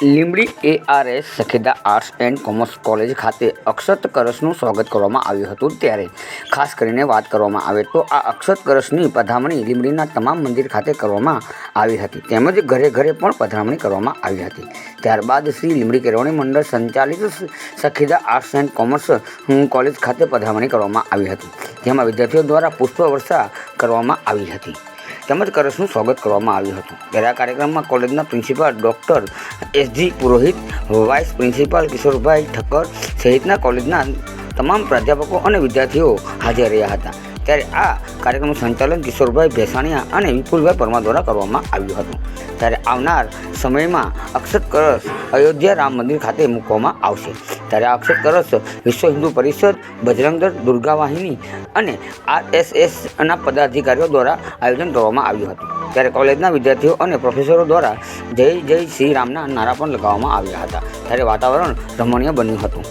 Limbdi ARS સખેદા arts and commerce college ખાતે અક્ષત કરસનું સ્વાગત કરવામાં આવ્યું હતું ત્યારે. ખાસ કરીને વાત કરવામાં આવે તો આ અક્ષત કરસની પધરામણી લીંબડીના તમામ મંદિર ખાતે કરવામાં આવી હતી. તેમજ ઘરે ઘરે પણ પધરામણી કરવામાં આવી હતી. ત્યારબાદ શ્રી લીંબડી કેળવણી મંડળ સંચાલિત સખેદા આર્ટ્સ એન્ડ કોમર્સ કોલેજ ખાતે પધરામણી કરવામાં આવી હતી. જેમાં વિદ્યાર્થીઓ દ્વારા પુષ્પવર્ષા કરવામાં આવી હતી. તેમજ કળશનું સ્વાગત કરવામાં આવ્યું હતું. ત્યારે આ કાર્યક્રમમાં કોલેજના principal doctor SG Purohit, vice principal Kishorbhai Thakkar સહિતના કોલેજના તમામ પ્રાધ્યાપકો અને વિદ્યાર્થીઓ હાજર રહ્યા હતા. ત્યારે આ કાર્યક્રમનું સંચાલન કિશોરભાઈ ભેસાણીયા અને વિપુલભાઈ પરમાર દ્વારા કરવામાં આવ્યું હતું. ત્યારે આવનાર સમયમાં અક્ષત કળશ અયોધ્યા રામ મંદિર ખાતે મૂકવામાં આવશે. ત્યારે અક્ષત કળશ વિશ્વ હિન્દુ પરિષદ બજરંગદળ દુર્ગા વાહિની અને આરએસએસના પદાધિકારીઓ દ્વારા આયોજન કરવામાં આવ્યું હતું. ત્યારે કોલેજના વિદ્યાર્થીઓ અને પ્રોફેસરો દ્વારા જય જય શ્રી રામના નારા પણ લગાવવામાં આવ્યા હતા. ત્યારે વાતાવરણ રમણીય બન્યું હતું.